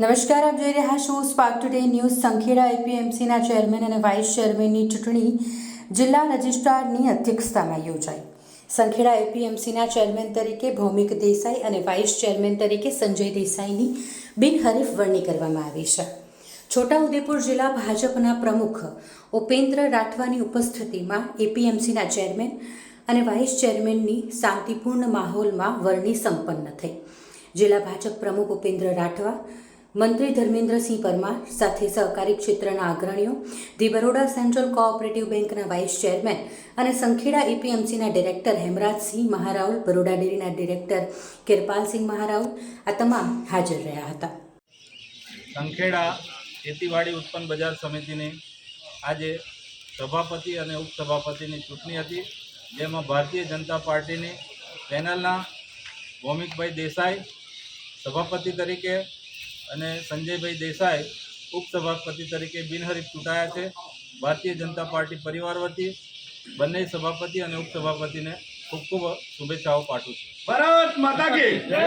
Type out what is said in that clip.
નમસ્કાર, આપ જોઈ રહ્યા છો સ્પાર્ક ટુડે ન્યૂઝ સંખેડા એપીએમસીના ચેરમેન અને વાઇસ ચેરમેનની ચૂંટણી જિલ્લા રજિસ્ટ્રારની અધ્યક્ષતામાં યોજાઈ. સંખેડા એપીએમસીના ચેરમેન તરીકે ભૌમિક દેસાઈ અને વાઇસ ચેરમેન તરીકે સંજય દેસાઈની બિનહરીફ વરણી કરવામાં આવી છે. છોટાઉદેપુર જિલ્લા ભાજપના પ્રમુખ ઉપેન્દ્ર રાઠવાની ઉપસ્થિતિમાં એપીએમસીના ચેરમેન અને વાઇસ ચેરમેનની શાંતિપૂર્ણ માહોલમાં વરણી સંપન્ન થઈ. જિલ્લા ભાજપ પ્રમુખ ઉપેન્દ્ર રાઠવા મંત્રી ધર્મેન્દ્રસિંહ પરમાર સાથે સહકારી ક્ષેત્રના અગ્રણીઓ, ધી બરોડા સેન્ટ્રલ કોઓપરેટિવ બેંકના વાઇસ ચેરમેન અને સંખેડા એપીએમસીના ડિરેક્ટર હેમરાજસિંહ મહારાઉલ, બરોડા ડેરીના ડિરેક્ટર કિરપાલસિંહ મહારાઉલ આ તમામ હાજર રહ્યા હતા. સંખેડા ખેતીવાડી ઉત્પન્ન બજાર સમિતિની આજે સભાપતિ અને ઉપસભાપતિની ચૂંટણી હતી, જેમાં ભારતીય જનતા પાર્ટીની પેનલના ભૌમિકભાઈ દેસાઈ સભાપતિ તરીકે અને સંજયભાઈ દેસાઈ ઉપસભાપતિ તરીકે બિનહરીફ ચૂંટાયા છે. ભારતીય જનતા પાર્ટી પરિવાર વતી બંને સભાપતિ અને ઉપસભાપતિને ખૂબ ખૂબ શુભેચ્છાઓ પાઠવું છું. ભારત માતા કી જય!